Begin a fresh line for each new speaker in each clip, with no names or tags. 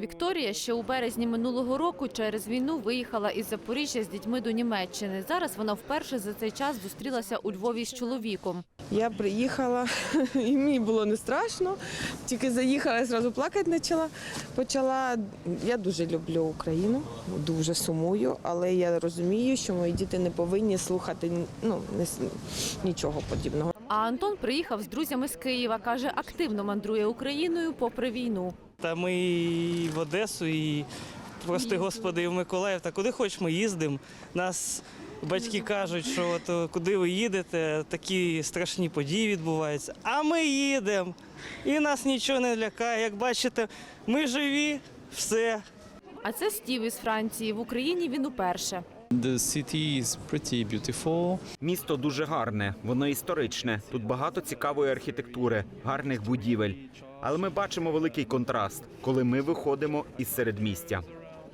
Вікторія ще у березні минулого року через війну виїхала із Запоріжжя з дітьми до Німеччини. Зараз вона вперше за цей час зустрілася у Львові з чоловіком.
Я приїхала, і мені було не страшно. Тільки заїхала, я одразу плакати почала. Почала. Я дуже люблю Україну, дуже сумую, але я розумію, що мої діти не повинні слухати ну, нічого подібного.
А Антон приїхав з друзями з Києва. каже, активно мандрує Україною попри війну.
Та ми і в Одесу, і прости господи, і в Миколаїв. Та куди хоч ми їздимо. Нас батьки кажуть, що от, куди ви їдете, такі страшні події відбуваються. А ми їдемо. І нас нічого не лякає. Як бачите, ми живі, все.
А це Стів із Франції. В Україні він уперше.
Місто дуже гарне, воно історичне. Тут багато цікавої архітектури, гарних будівель. Але ми бачимо великий контраст, коли ми виходимо із середмістя.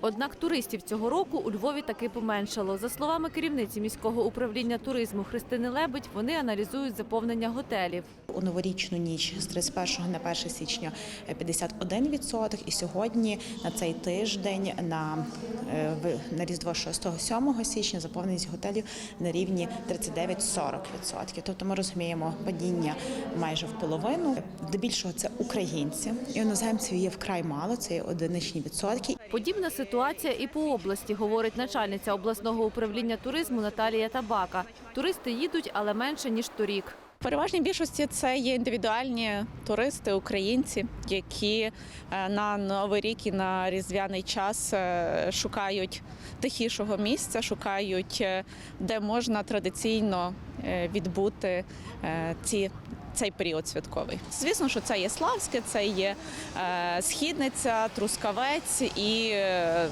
Однак туристів цього року у Львові таки поменшало. За словами керівниці міського управління туризму Христини Лебедь, вони аналізують заповнення готелів.
У новорічну ніч з 31 на 1 січня 51%, і сьогодні на цей тиждень на, е, на Різдво 6-7 січня заповненість готелів на рівні 39-40%. Тобто ми розуміємо падіння майже в половину. Здебільшого це українці. Іноземців є вкрай мало, це є одиничні відсотки.
Подібна ситуація і по області, говорить начальниця обласного управління туризму Наталія Табака. Туристи їдуть, але менше ніж торік.
В переважній більшості це є індивідуальні туристи, українці, які е, на новий рік і на різдвяний час е, шукають тихішого місця, шукають, е, де можна традиційно відбути ці. Цей період святковий. Звісно, що це є Славське, це є е, Східниця, Трускавець і е,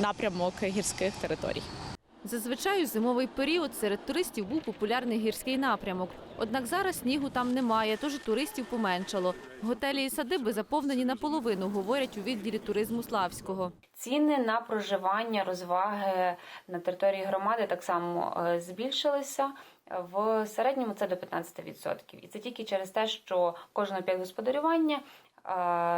напрямок гірських територій.
Зазвичай у зимовий період серед туристів був популярний гірський напрямок. Однак зараз снігу там немає, тож туристів поменшало. Готелі і садиби заповнені наполовину, говорять у відділі туризму Славського.
Ціни на проживання, розваги на території громади так само е, збільшилися. В середньому це до 15%. І це тільки через те, що кожен об'єкт господарювання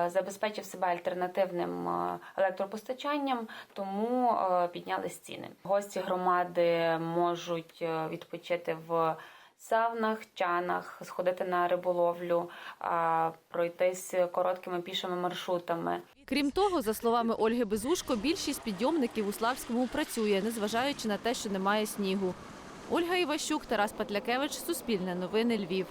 забезпечив себе альтернативним електропостачанням, тому піднялись ціни. Гості громади можуть е, відпочити в савнах, чанах, сходити на риболовлю, пройтись короткими пішими маршрутами.
Крім того, за словами Ольги Безушко, більшість підйомників у Славському працює, незважаючи на те, що немає снігу. Ольга Іващук, Тарас Патлякевич, Суспільне новини Львів.